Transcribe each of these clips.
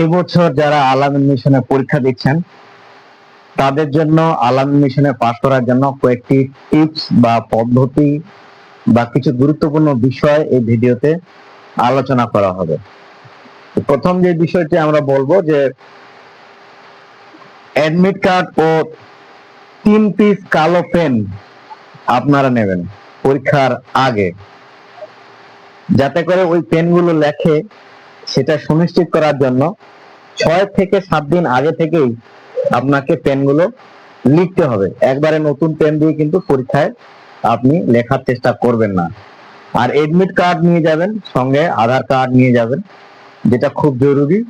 এই বছর যারা আলামিন মিশনে পরীক্ষা দিচ্ছেন, তাদের জন্য আলামিন মিশনে পাশ করার জন্য কয়েকটি টিপস বা পদ্ধতি বা কিছু গুরুত্বপূর্ণ বিষয় এই ভিডিওতে আলোচনা করা হবে। প্রথম যে বিষয়টি আমরা বলব যে, অ্যাডমিট কার্ড ও তিন পিস কালো পেন আপনারা নেবেন পরীক্ষার আগে। যাতে করে ওই পেনগুলো লেখে, সেটা সুনিশ্চিত করার জন্য ছয় থেকে সাত দিন আগে থেকেই আপনাকে পেনগুলো লিখতে হবে। একবারে নতুন পেন দিয়ে কিন্তু পরীক্ষায় আপনি লেখার চেষ্টা করবেন না। আর এডমিট কার্ড নিয়ে যাবেন, সঙ্গে আধার কার্ড নিয়ে যাবেন, যেটা খুব জরুরি।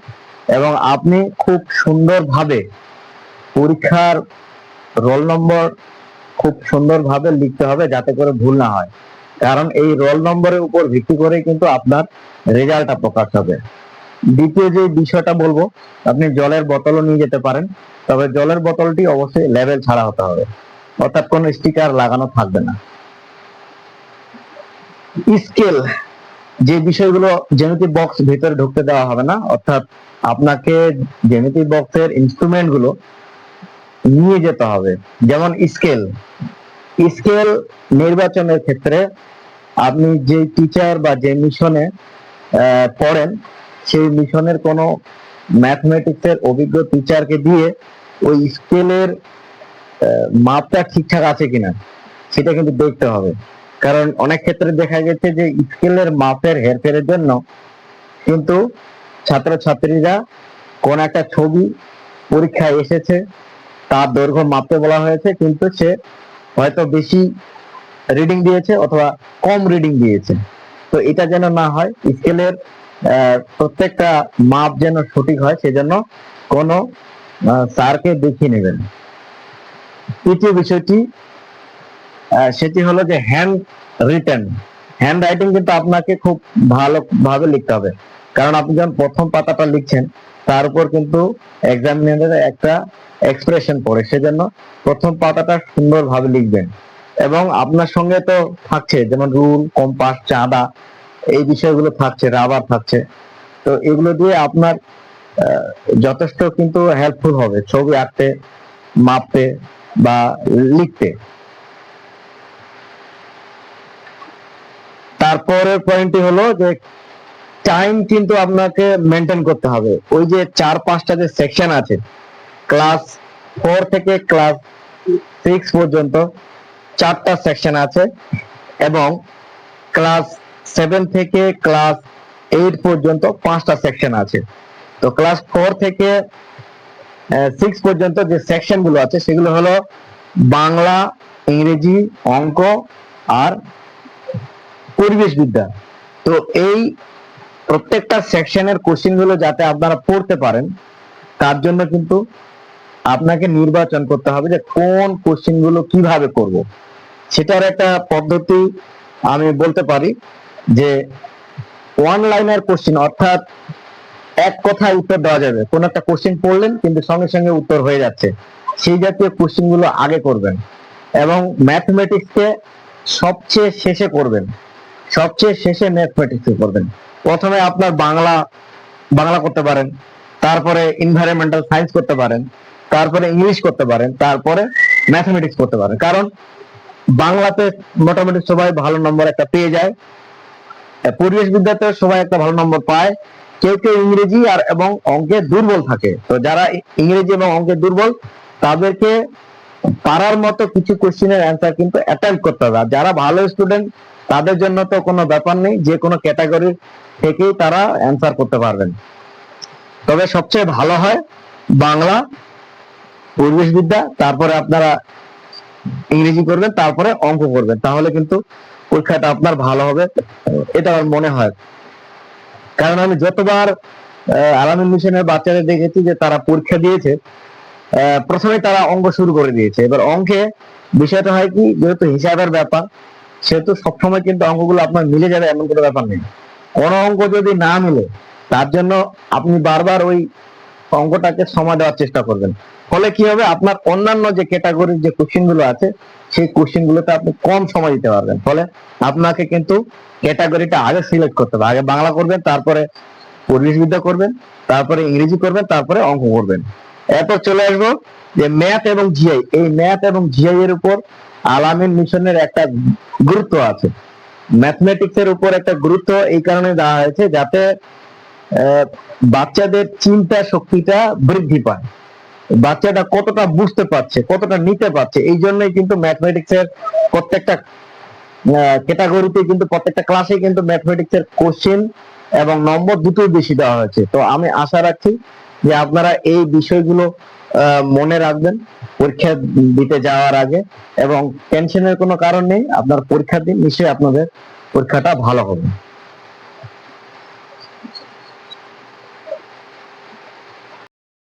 এবং আপনি খুব সুন্দরভাবে পরীক্ষার রোল নম্বর খুব সুন্দরভাবে লিখতে হবে, যাতে করে ভুল না হয়। কারণ এই রোল নম্বরের উপর ভিত্তি করে কিন্তু আপনার রেজাল্টটা প্রকাশ হবে। দ্বিতীয় যে বিষয়টা বলব, আপনি জলের বোতলও নিয়ে যেতে পারেন, তবে জলের বোতলটি অবশ্যই লেভেল ছাড়া হতে হবে। অর্থাৎ কোনো স্টিকার লাগানো থাকবে না। স্কেল যে বিষয়গুলো জ্যামিতি বক্স ভিতরে ঢুকতে দেওয়া হবে না, অর্থাৎ আপনাকে জ্যামিতি বক্সের ইনস্ট্রুমেন্টগুলো নিয়ে যেতে হবে। যেমন স্কেল স্কেল নির্বাচনের ক্ষেত্রে আপনি যে টিচার বা যে মিশনে পড়েন, সেই মিশনের কোনো ম্যাথমেটিক্সের অভিজ্ঞ টিচারকে দিয়ে ওই স্কেলের মাপটা ঠিকঠাক আছে কিনা, সেটা কিন্তু দেখতে হবে। কারণ অনেক ক্ষেত্রে দেখা গেছে যে স্কেলের মাপের হেরফেরের জন্য কিন্তু ছাত্রছাত্রীরা কোন একটা ছবি পরীক্ষায় এসেছে, তার দৈর্ঘ্য মাপতে বলা হয়েছে, কিন্তু সে হয়তো বেশি রিডিং দিয়েছে অথবা কম রিডিং দিয়েছে। তো এটা যেন না হয় স্কেলের প্রত্যেকটা মাপ যেন সঠিক হয়, সেজন্য কোনো স্যারকে দেখিয়ে নেবেন। তৃতীয় বিষয়টি সেটি হলো যে হ্যান্ড রিটেন হ্যান্ড রাইটিং কিন্তু আপনাকে খুব ভালোভাবে লিখতে হবে। কারণ আপনি যখন প্রথম পাতাটা লিখছেন, তার উপর কিন্তু এক্সামিনারের একটা এক্সপ্রেশন পড়ে। সেজন্য প্রথম পাতাটা সুন্দরভাবে লিখবেন। এবং আপনার সঙ্গে তো থাকছে, যেমন রুল কম্পাস চাঁদা, এই বিষয়গুলো থাকছে রাবার থাকছে। তো এগুলো দিয়ে আপনার যথেষ্ট কিন্তু হেল্পফুল হবে ছবি আঁকতে, মাপতে বা লিখতে। তারপরের পয়েন্টটি হলো যে টাইম কিন্তু আপনাকে মেনটেন করতে হবে। ওই যে চার পাঁচটা যে সেকশন আছে ক্লাস ফোর থেকে ক্লাস সিক্স পর্যন্ত চারটা সেকশন আছে এবং ক্লাস সেভেন থেকে ক্লাস এইট পর্যন্ত পাঁচটা সেকশন আছে। তো ক্লাস ফোর থেকে সিক্স পর্যন্ত যে সেকশনগুলো আছে, সেগুলো হলো বাংলা, ইংরেজি, অঙ্ক আর পরিবেশ বিদ্যা। তো এই প্রত্যেকটা সেকশনের কোশ্চেনগুলো যাতে আপনারা পড়তে পারেন, তার জন্য কিন্তু আপনাকে নির্বাচন করতে হবে যে কোন কোশ্চেনগুলো কীভাবে করব। সেটার একটা পদ্ধতি আমি বলতে পারি যে ওয়ান লাইনার কোশ্চেন অর্থাৎ এক কথায় উত্তর দেওয়া যাবে। কোন একটা কোশ্চেন পড়লেন, কিন্তু সঙ্গে সঙ্গে উত্তর হয়ে যাচ্ছে। সেই জাতীয় কোশ্চেনগুলো আগে করবেন এবং ম্যাথমেটিক্স ম্যাথমেটিক্সকে সবচেয়ে শেষে করবেন। সবচেয়ে শেষে ম্যাথমেটিক্স করবেন। প্রথমে আপনার বাংলা বাংলা করতে পারেন, তারপরে এনভায়রনমেন্টাল সায়েন্স করতে পারেন, তারপরে ইংলিশ করতে পারেন, তারপরে ম্যাথমেটিক্স করতে পারেন। কারণ বাংলাতে মোটামুটি সবাই ভালো নম্বর একটা পেয়ে যায়। পরিবেশ বিদ্যাতে সবাই একটা ভালো নম্বর পায়। কেউ কেউ ইংরেজি আর এবং অঙ্কে দুর্বল থাকে। তো যারা ইংরেজি এবং অঙ্কে দুর্বল, তাদেরকে পারার মতো কিছু কোশ্চেনের অ্যান্সার কিন্তু অ্যাটেম্প করতে হবে। যারা ভালো স্টুডেন্ট তাদের জন্য তো কোনো ব্যাপার নেই, যে কোনো ক্যাটাগরি থেকেই তারা অ্যান্সার করতে পারবেন। তবে সবচেয়ে ভালো হয় বাংলা, পরিবেশ বিদ্যা, তারপরে আপনারা ইংরেজি করবেন, তারপরে অঙ্ক করবেন। তাহলে কিন্তু পরীক্ষাটা আপনার ভালো হবে, এটা আমার মনে হয়। কারণ আমি যতবার আলামিন মিশনের বাচ্চাদের দেখেছি যে তারা পরীক্ষা দিয়েছে প্রথমে তারা অঙ্ক শুরু করে দিয়েছে। এবার অঙ্কে বিষয়টা হয় কি, যেহেতু হিসাবের ব্যাপার, সেহেতু সবসময় কিন্তু অঙ্কগুলো আপনার মিলে যাবে, এমন কোনো ব্যাপার নেই। কোনো অঙ্ক যদি না মিলে, তার জন্য আপনি বারবার ওই অঙ্কটাকে সময় দেওয়ার চেষ্টা করবেন। ফলে কি হবে, আপনার অন্যান্য যে ক্যাটাগরির যে কোশ্চেনগুলো আছে, সেই কোশ্চেন গুলোতে আপনি কম সময় দিতে পারবেন। ফলে আপনাকে কিন্তু ক্যাটাগরিটা আগে সিলেক্ট করতে হবে। আগে বাংলা করবেন, তারপরে পরিবেশবিদ্যা করবেন, তারপরে ইংরেজি করবেন, তারপরে অঙ্ক করবেন। এরপর চলে আসব যে ম্যাথ এবং জিআই এই ম্যাথ এবং জিআই এর উপর আলামিন মিশনের একটা গুরুত্ব আছে। ম্যাথমেটিক্স এর উপর একটা গুরুত্ব এই কারণে দেওয়া হয়েছে যাতে বাচ্চাদের চিন্তা শক্তিটা বৃদ্ধি পায়। বাচ্চাটা কতটা বুঝতে পারছে, কতটা নিতে পারছে, এই জন্যই কিন্তু ম্যাথমেটিক্স এর প্রত্যেকটা ক্যাটাগরিতে কিন্তু প্রত্যেকটা ক্লাসে কিন্তু ম্যাথমেটিক্স এর কোশ্চেন এবং নম্বর দুটোই বেশি দেওয়া হয়েছে। তো আমি আশা রাখছি যে আপনারা এই বিষয়গুলো মনে রাখবেন পরীক্ষা দিতে যাওয়ার আগে এবং টেনশনের কোনো কারণ নেই। আপনার পরীক্ষা দিন, নিশ্চয়ই আপনাদের পরীক্ষাটা ভালো হবে।